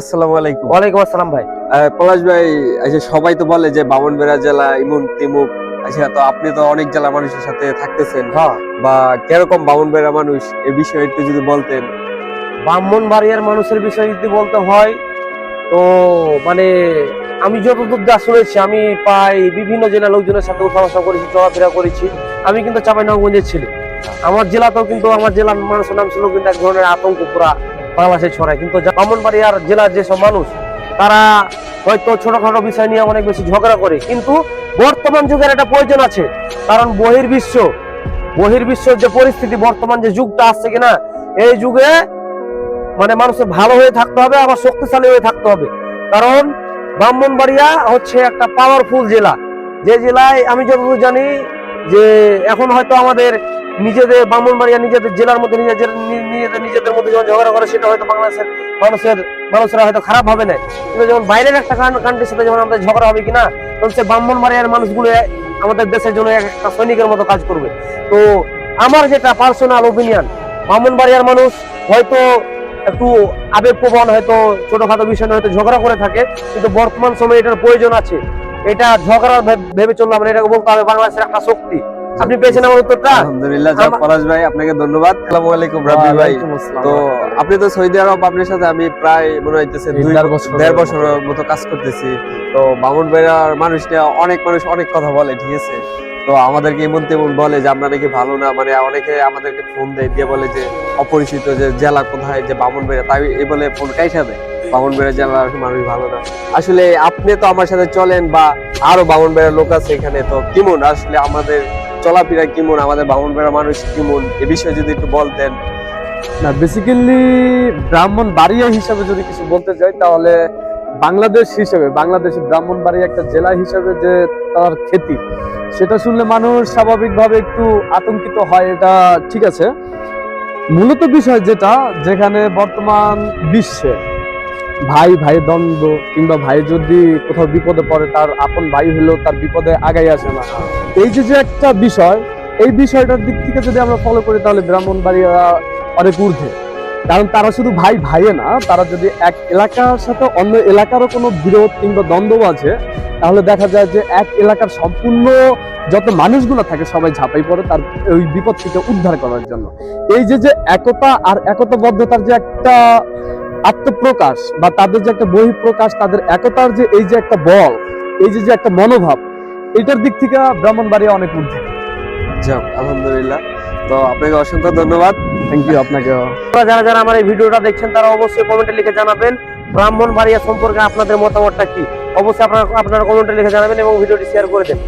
আসসালামু আলাইকুম। ওয়ালাইকুম আসসালাম ভাই। পলাশ ভাই আচ্ছা সবাই তো বলে যে বামনবেড়া জেলা ইমুন তিমুক আচ্ছা তো আপনি তো অনেক জেলা মানুষের সাথে থাকতেছেন। হ্যাঁ। বা কীরকম বামনবেড়া মানুষ এই বিষয়ে একটু যদি বলতেন। ব্রাহ্মণ মানুষের বিষয়ে যদি বলতে হয় তো মানে আমি যতদূর যা শুনেছি আমি প্রায় বিভিন্ন জেলার লোকজনের সাথে উঠা বসা করেছি চলাফেরা করেছি। আমি কিন্তু চাঁপাইনবাবগঞ্জের ছেলে। আমার জেলাতেও কিন্তু আমার জেলার মানুষের নাম ছিল কিন্তু এক ধরনের আতঙ্ক পুরা। বাংলাদেশে ছড়ায়। কিন্তু ব্রাহ্মণবাড়িয়ার জেলার যেসব মানুষ, তারা হয়তো ছোটখাটো বিষয় নিয়ে অনেক বেশি ঝগড়া করে। কিন্তু বর্তমান যুগের একটা প্রয়োজন আছে, কারণ বহির্বিশ্ব বহির্বিশ্বের যে পরিস্থিতি, বর্তমান যে যুগটা আসছে কিনা, এই যুগে মানে মানুষের ভালো হয়ে থাকতে হবে, আবার শক্তিশালী হয়ে থাকতে হবে। কারণ ব্রাহ্মণবাড়িয়া হচ্ছে একটা পাওয়ারফুল জেলা। যে জেলায় আমি যতদূর জানি যে এখন হয়তো আমাদের নিজেদের ব্রাহ্মণবাড়িয়া, নিজেদের জেলার মধ্যে, নিজেদের নিজেদের নিজেদের মধ্যে যখন ঝগড়া করে, সেটা হয়তো বাংলাদেশের মানুষের মানুষরা হয়তো খারাপ হবে না কিন্তু যখন বাইরের একটা কান্ট্রির সাথে যখন আমাদের ঝগড়া হবে কিনা, তখন সে ব্রাহ্মণবাড়িয়ার মানুষগুলো আমাদের দেশের জন্য একটা সৈনিকের মতো কাজ করবে। তো আমার যেটা পার্সোনাল ওপিনিয়ন ব্রাহ্মণবাড়িয়ার মানুষ হয়তো একটু আবেগপ্রবণ, হয়তো ছোটখাটো বিষয় নিয়ে হয়তো ঝগড়া করে থাকে, কিন্তু বর্তমান সময়ে এটার প্রয়োজন আছে। এটা ঝগড়া ভেবে চললাম এটাকে বলতে হবে বাংলাদেশের একটা শক্তি। আপনি পেয়েছেন আমার উত্তরটা? আলহামদুলিল্লাহ পলাশ ভাই আপনাকে ধন্যবাদ। আসসালামু আলাইকুম রাব্বি ভাই। তো আপনি তো সৌদি আরব আপনার সাথে আমি প্রায় মনে হইতেছে দুই দেড় বছর মতো কাজ করতেছি। তো বামনবেড়ার মানুষ নিয়ে অনেক মানুষ অনেক কথা বলে ঠিক আছে? তো আমাদেরকে এমন তেমন বলে যে আমরা নাকি ভালো না। মানে অনেকে আমাদেরকে ফোন দেয় দিয়ে বলে যে অপরিচিত যে জেলা কোথায় যে বামনবেড়া তাই এই বলে ফোন কাইসা দেয়। বামনবেড়া জেলার মানুষ ভালো না। আসলে আপনি তো আমার সাথে চলেন বা আরও বামুন বামনবেড়ার লোক আছে এখানে তো কেমন? আসলে আমাদের চলাফেরা কেমন? আমাদের বামনবেড়া মানুষ কেমন? এ বিষয়ে যদি একটু বলতেন। না বেসিক্যালি ব্রাহ্মণ বাড়িয়া হিসাবে যদি কিছু বলতে যাই, তাহলে বাংলাদেশ হিসেবে, বাংলাদেশের ব্রাহ্মণ বাড়ি একটা জেলা হিসেবে যে তার খ্যাতি সেটা শুনলে মানুষ স্বাভাবিকভাবে একটু আতঙ্কিত হয়, এটা ঠিক আছে। মূলত বিষয় যেটা, যেখানে বর্তমান বিশ্বে ভাই ভাই দ্বন্দ্ব কিংবা ভাই যদি কোথাও বিপদে পড়ে, তার আপন ভাই হলেও তার বিপদে আগাই আসে না। এই যে যে একটা বিষয়, এই বিষয়টার দিক থেকে যদি আমরা ফলো করি, তাহলে ব্রাহ্মণবাড়িয়া অনেক ঊর্ধ্বে। কারণ তারা শুধু ভাই, ভাইয়ে না, তারা যদি এক এলাকার সাথে অন্য এলাকারও কোনো বিরোধ কিংবা দ্বন্দ্ব আছে, তাহলে দেখা যায় যে এক এলাকার সম্পূর্ণ যত মানুষগুলো থাকে, সবাই ঝাঁপাই পড়ে তার ওই বিপদ থেকে উদ্ধার করার জন্য। এই যে যে একতা আর একতাবদ্ধতার যে একটা আত্মপ্রকাশ বা তাদের যে একটা বহিঃপ্রকাশ তাদের একতার যে এই যে একটা বল এই যে যে একটা মনোভাব এটার দিক থেকে ব্রাহ্মণবাড়িয়া অনেক ঊর্ধ্বে যাক আলহামদুলিল্লাহ। তো আপনাকে অসংখ্য ধন্যবাদ। থ্যাংক ইউ আপনাকে যারা যারা আমার এই ভিডিওটা দেখছেন তারা অবশ্যই কমেন্টে লিখে জানাবেন ব্রাহ্মণ বাড়িয়া সম্পর্কে আপনাদের মতামতটা কি? অবশ্যই আপনারা আপনারা কমেন্টে লিখে জানাবেন এবং ভিডিওটি শেয়ার করে দেন